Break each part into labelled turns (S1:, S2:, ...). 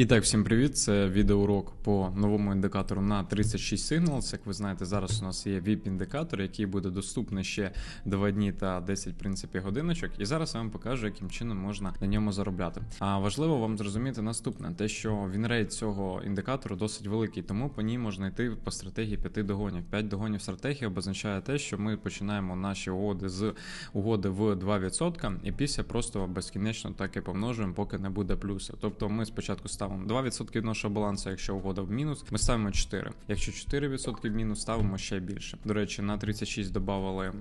S1: І так, всім привіт! Це відеоурок по новому індикатору на 36 Signals. Як ви знаєте, зараз у нас є VIP-індикатор, який буде доступний ще 2 дні та 10 в принципі годиночок. І зараз я вам покажу, яким чином можна на ньому заробляти. А важливо вам зрозуміти наступне: те, що вінрейт цього індикатору досить великий, тому по ній можна йти по стратегії 5 догонів. 5 догонів стратегії обозначає те, що ми починаємо наші угоди з угоди в 2%, і після просто безкінечно так і помножуємо, поки не буде плюса. Тобто ми спочатку ставимо 2% від нашого балансу, якщо угода в мінус, ми ставимо 4. Якщо 4% в мінус, ставимо ще більше. До речі, на 36 додавали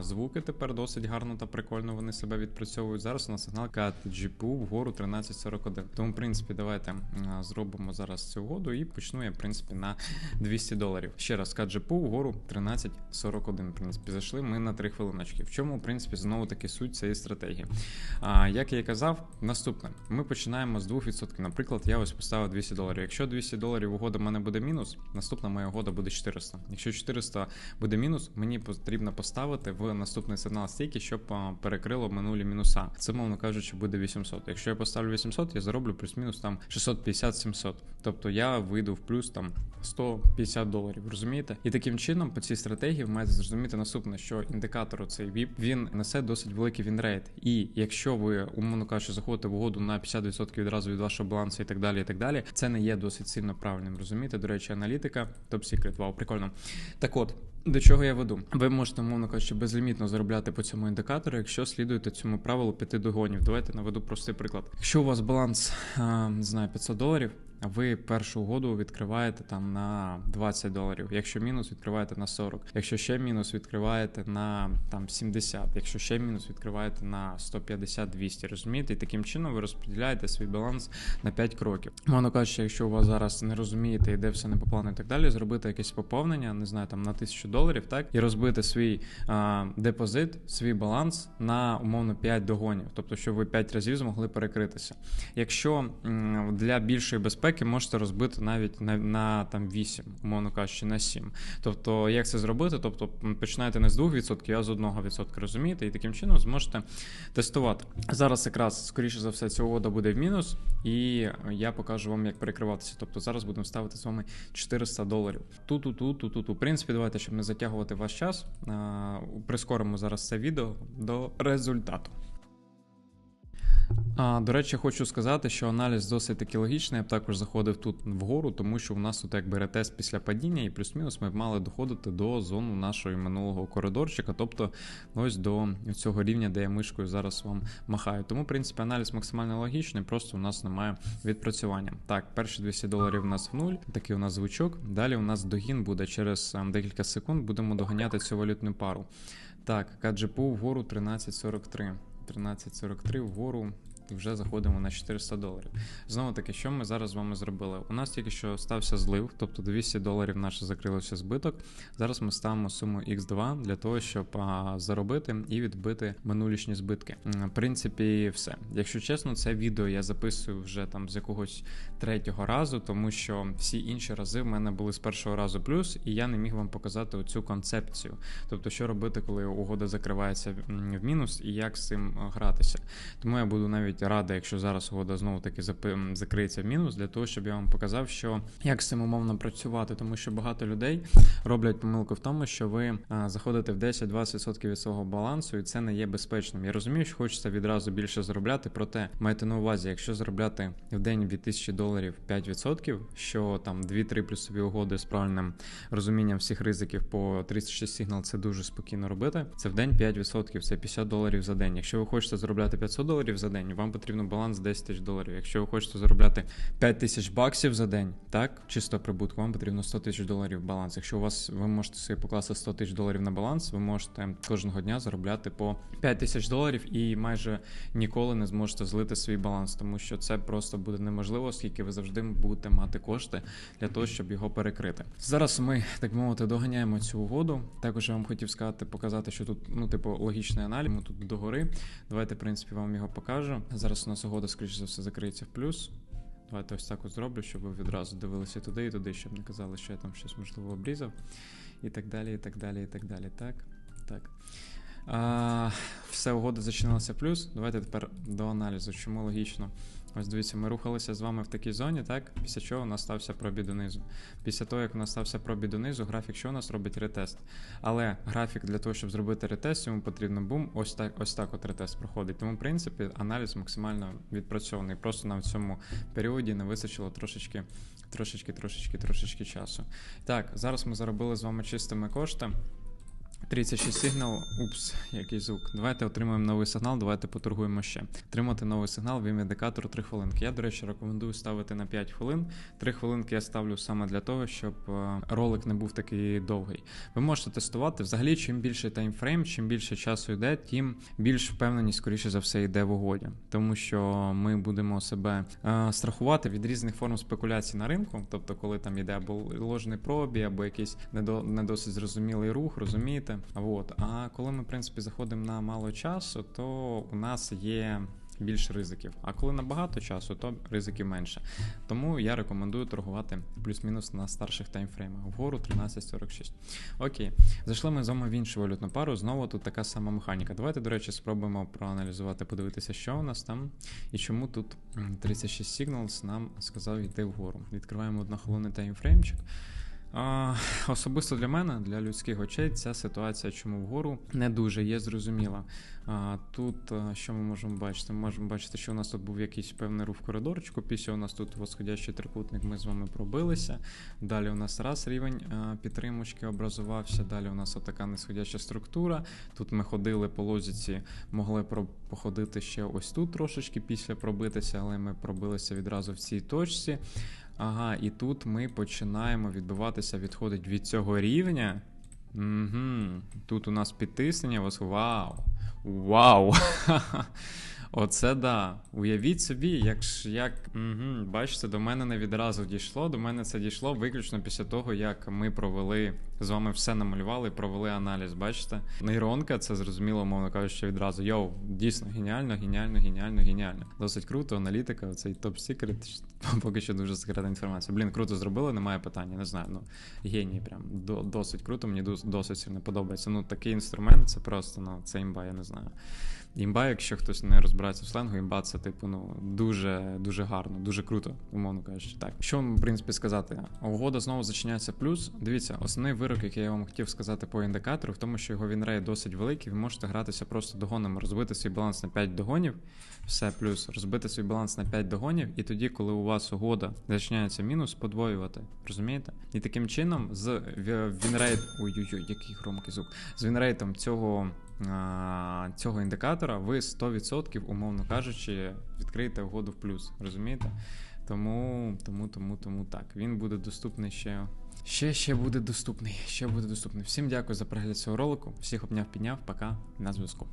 S1: звуки тепер досить гарно та прикольно вони себе відпрацьовують. Зараз у нас сигналка GPU вгору 1341. Тому, в принципі, давайте а, зробимо зараз цю угоду і почну я, в принципі, на 200 доларів. Ще раз, GPU вгору 1341. В принципі, зайшли ми на 3 хвилиночки. В чому, в принципі, знову таки суть цієї стратегії. А, Як я і казав, наступне: ми починаємо з 2%. Наприклад, я ось поставив 200 доларів. Якщо 200 доларів угода в мене буде мінус, наступна моя угода буде 400. Якщо 400 буде мінус, мені потрібно поставити в наступний сигнал стійки, щоб перекрило минулі мінуса. Це, мовно кажучи, буде 800. Якщо я поставлю 800, я зароблю плюс-мінус там 650-700. Тобто я вийду в плюс там 150 доларів. Розумієте? І таким чином по цій стратегії ви маєте зрозуміти наступне, що індикатор цей VIP, він несе досить великий вінрейт. І якщо ви, умовно кажучи, заходите в угоду на 50% відразу від вашого балансу і так далі, і так далі, це не є досить сильно правильним. Розумієте? До речі, аналітика, топ-секрет, вау, прикольно. Так от. До чого я веду? Ви можете, мовно кажучи, безлімітно заробляти по цьому індикатору, якщо слідуєте цьому правилу п'яти догонів. Давайте наведу простий приклад. Якщо у вас баланс не знаю 500 доларів, ви першу угоду відкриваєте там на 20 доларів. Якщо мінус, відкриваєте на 40. Якщо ще мінус, відкриваєте на там 70. Якщо ще мінус, відкриваєте на 150-200. Розумієте? І таким чином ви розподіляєте свій баланс на 5 кроків. Мовно кажучи, якщо у вас зараз не розумієте, йде все не по плану і так далі, зробити якесь поповнення, не знаю, там на 1000 доларів, так, і розбити свій а, депозит, свій баланс на умовно 5 догонів. Тобто, щоб ви 5 разів змогли перекритися. Якщо для більшої безпеки безпеки можете розбити навіть на на там 8, умовно кажучи, на 7. Тобто, як це зробити? Тобто починаєте не з 2%, а з 1%, розумієте, і таким чином зможете тестувати. Зараз якраз, скоріше за все, ця угода буде в мінус, і я покажу вам, як перекриватися. Тобто зараз будемо ставити з вами 400 доларів. Тут, тут, тут, тут, тут. У принципі, давайте, щоб не затягувати ваш час, прискоримо зараз це відео до результату. А, До речі, хочу сказати, що аналіз досить таки логічний. Я б також заходив тут вгору, тому що у нас тут якби ретест після падіння, і плюс-мінус ми б мали доходити до зону нашого минулого коридорчика, тобто ось до цього рівня, де я мишкою зараз вам махаю. Тому, в принципі, аналіз максимально логічний, просто у нас немає відпрацювання. Так, перші 200 доларів у нас в нуль, такий у нас звучок. Далі у нас догін буде через ем, декілька секунд, будемо доганяти цю валютну пару. Так, КДЖПУ вгору 13.43. 13.43 вгору вже заходимо на 400 доларів. Знову таки, що ми зараз з вами зробили? У нас тільки що стався злив, тобто 200 доларів наше закрилося збиток. Зараз ми ставимо суму X2 для того, щоб а, заробити і відбити минулішні збитки. В принципі, все. Якщо чесно, це відео я записую вже там з якогось третього разу, тому що всі інші рази в мене були з першого разу плюс, і я не міг вам показати оцю концепцію. Тобто, що робити, коли угода закривається в мінус, і як з цим гратися. Тому я буду навіть навіть рада, якщо зараз угода знову таки закриється в мінус, для того, щоб я вам показав, що як з цим умовно працювати, тому що багато людей роблять помилку в тому, що ви заходите в 10-20% від свого балансу, і це не є безпечним. Я розумію, що хочеться відразу більше заробляти, проте майте на увазі, якщо заробляти в день від 1000 доларів 5%, що там 2-3 плюсові угоди з правильним розумінням всіх ризиків по 36 сигнал, це дуже спокійно робити. Це в день 5%, це 50 доларів за день. Якщо ви хочете заробляти 500 доларів за день, вам вам потрібно баланс 10 тисяч доларів. Якщо ви хочете заробляти 5 тисяч баксів за день, так, чисто прибутку, вам потрібно 100 тисяч доларів баланс. Якщо у вас ви можете собі покласти 100 тисяч доларів на баланс, ви можете кожного дня заробляти по 5 тисяч доларів і майже ніколи не зможете злити свій баланс, тому що це просто буде неможливо, оскільки ви завжди будете мати кошти для того, щоб його перекрити. Зараз ми так мовити доганяємо цю угоду. Також я вам хотів сказати, показати, що тут ну, типу, логічний аналіз. Ми тут догори. Давайте, в принципі, вам його покажу. Зараз у нас угода, скоріш за все, закриється в плюс. Давайте ось так от зроблю, щоб ви відразу дивилися туди і туди, щоб не казали, що я там щось можливо обрізав. І так далі, і так далі, і так далі. Так. Так. А, Все, угода зачинилася плюс. Давайте тепер до аналізу. Чому логічно Ось дивіться, ми рухалися з вами в такій зоні, так? Після чого у нас стався пробій донизу. Після того, як у нас стався пробій донизу, графік що у нас робить ретест. Але графік для того, щоб зробити ретест, йому потрібно бум, ось так, ось так от ретест проходить. Тому, в принципі, аналіз максимально відпрацьований. Просто на цьому періоді не вистачило трошечки, трошечки, трошечки, трошечки часу. Так, зараз ми заробили з вами чистими кошти. 36 сигнал. Упс, який звук. Давайте отримаємо новий сигнал, давайте поторгуємо ще. Отримати новий сигнал, вім індикатор 3 хвилинки. Я, до речі, рекомендую ставити на 5 хвилин. 3 хвилинки я ставлю саме для того, щоб е, ролик не був такий довгий. Ви можете тестувати. Взагалі, чим більше таймфрейм, чим більше часу йде, тим більш впевненість, скоріше за все, йде в угоді. Тому що ми будемо себе е, страхувати від різних форм спекуляцій на ринку. Тобто, коли там йде або ложний пробій, або якийсь недо, не досить зрозумілий рух, розумієте? От. А коли ми, в принципі, заходимо на мало часу, то у нас є більше ризиків. А коли на багато часу, то ризиків менше. Тому я рекомендую торгувати плюс-мінус на старших таймфреймах. Вгору 13.46. Окей, зайшли ми з вами в іншу валютну пару. Знову тут така сама механіка. Давайте, до речі, спробуємо проаналізувати, подивитися, що у нас там і чому тут 36 Signals нам сказав йти вгору. Відкриваємо однохвилинний таймфреймчик. Особисто для мене, для людських очей, ця ситуація, чому вгору не дуже є зрозуміла. А, Тут що ми можемо бачити? Ми можемо бачити, що у нас тут був якийсь певний рух коридорчику. Після у нас тут восходящий трикутник, ми з вами пробилися. Далі у нас раз рівень підтримочки образувався. Далі у нас отака несходяча структура. Тут ми ходили по лозіці, могли походити ще ось тут трошечки після пробитися, але ми пробилися відразу в цій точці. Ага, і тут ми починаємо відбиватися, відходить від цього рівня. Угу. Тут у нас підтиснення. Ось вау! Вау! Оце да. Уявіть собі, як як угу, бачите, до мене не відразу дійшло. До мене це дійшло виключно після того, як ми провели з вами все намалювали, провели аналіз. Бачите? Нейронка, це зрозуміло, мовно кажучи, відразу. Йоу, дійсно геніально, геніально, геніально, геніально. Досить круто, аналітика, цей топ-секрет, поки що дуже секретна інформація. Блін, круто зробили, немає питання. Не знаю. Ну геній, прям досить круто. Мені досить сильно подобається. Ну такий інструмент, це просто ну це імба, я не знаю. Імба, якщо хтось не розбирається в сленгу, імба це типу ну дуже дуже гарно, дуже круто, умовно кажучи. Так, що вам, в принципі, сказати? Угода знову зачиняється плюс. Дивіться, основний вирок, який я вам хотів сказати по індикатору, в тому, що його вінрейт досить великий. Ви можете гратися просто догонами, розбити свій баланс на 5 догонів, все плюс, розбити свій баланс на 5 догонів, і тоді, коли у вас угода зачиняється мінус, подвоювати. Розумієте? І таким чином, з вінрейт. Ой-ой-ой, який громкий звук. З вінрейтом цього цього індикатора, ви 100%, умовно кажучи, відкриєте угоду в плюс. Розумієте? Тому, тому, тому, тому так. Він буде доступний ще. Ще ще буде доступний. Ще буде доступний. Всім дякую за перегляд цього ролику. Всіх обняв, підняв. Пока на зв'язку.